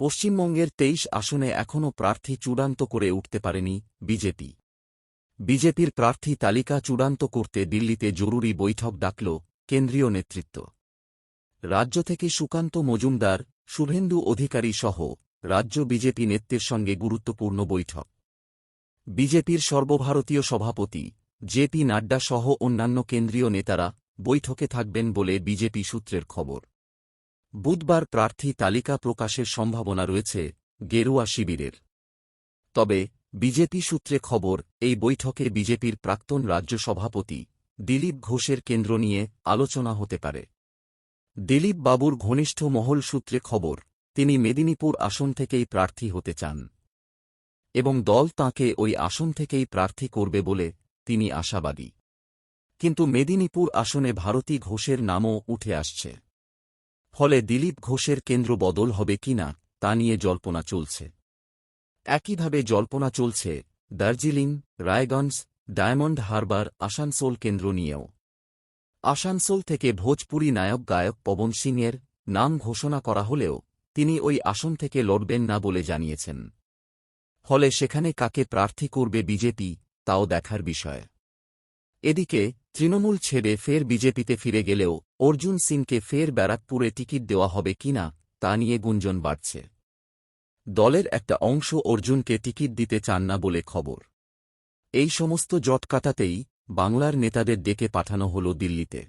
পশ্চিমবঙ্গের তেইশ আসনে এখনও প্রার্থী চূড়ান্ত করে উঠতে পারেনি বিজেপি। বিজেপির প্রার্থী তালিকা চূড়ান্ত করতে দিল্লিতে জরুরি বৈঠক ডাকল কেন্দ্রীয় নেতৃত্ব। রাজ্য থেকে সুকান্ত মজুমদার, শুভেন্দু অধিকারী সহ রাজ্য বিজেপি নেতৃত্বের সঙ্গে গুরুত্বপূর্ণ বৈঠক। বিজেপির সর্বভারতীয় সভাপতি জেপি নাড্ডা সহ অন্যান্য কেন্দ্রীয় নেতারা বৈঠকে থাকবেন বলে বিজেপি সূত্রের খবর। বুধবার প্রার্থী তালিকা প্রকাশের সম্ভাবনা রয়েছে গেরুয়া শিবিরের। তবে, বিজেপি সূত্রে খবর, এই বৈঠকে বিজেপির প্রাক্তন রাজ্য সভাপতি দিলীপ ঘোষের কেন্দ্র নিয়ে আলোচনা হতে পারে। দিলীপ বাবুর ঘনিষ্ঠ মহল সূত্রে খবর, তিনি মেদিনীপুর আসন থেকেই প্রার্থী হতে চান এবং দল তাঁকে ওই আসন থেকেই প্রার্থী করবে বলে তিনি আশাবাদী। কিন্তু মেদিনীপুর আসনে ভারতী ঘোষের নামও উঠে আসছে। ফলে দিলীপ ঘোষের কেন্দ্র বদল হবে কিনা তা নিয়ে জল্পনা চলছে। একইভাবে জল্পনা চলছে দার্জিলিং, রায়গঞ্জ, ডায়মন্ড হারবার, আসানসোল কেন্দ্র নিয়েও। আসানসোল থেকে ভোজপুরি নায়ক গায়ক পবন সিংয়ের নাম ঘোষণা করা হলেও তিনি ওই আসন থেকে লড়বেন না বলে জানিয়েছেন। ফলে সেখানে কাকে প্রার্থী করবে বিজেপি, তাও দেখার বিষয়। এদিকে, তৃণমূল ছেড়ে ফের বিজেপিতে ফিরে গেলেও অর্জুন সিংকে ফের ব্যারাকপুরে টিকিট দেওয়া হবে কিনা তা নিয়ে গুঞ্জন বাড়ছে। দলের একটা অংশ অর্জুনকে টিকিট দিতে চান না বলে খবর। এই সমস্ত জট কাটাতেই বাংলার নেতাদের ডেকে পাঠানো হল দিল্লিতে।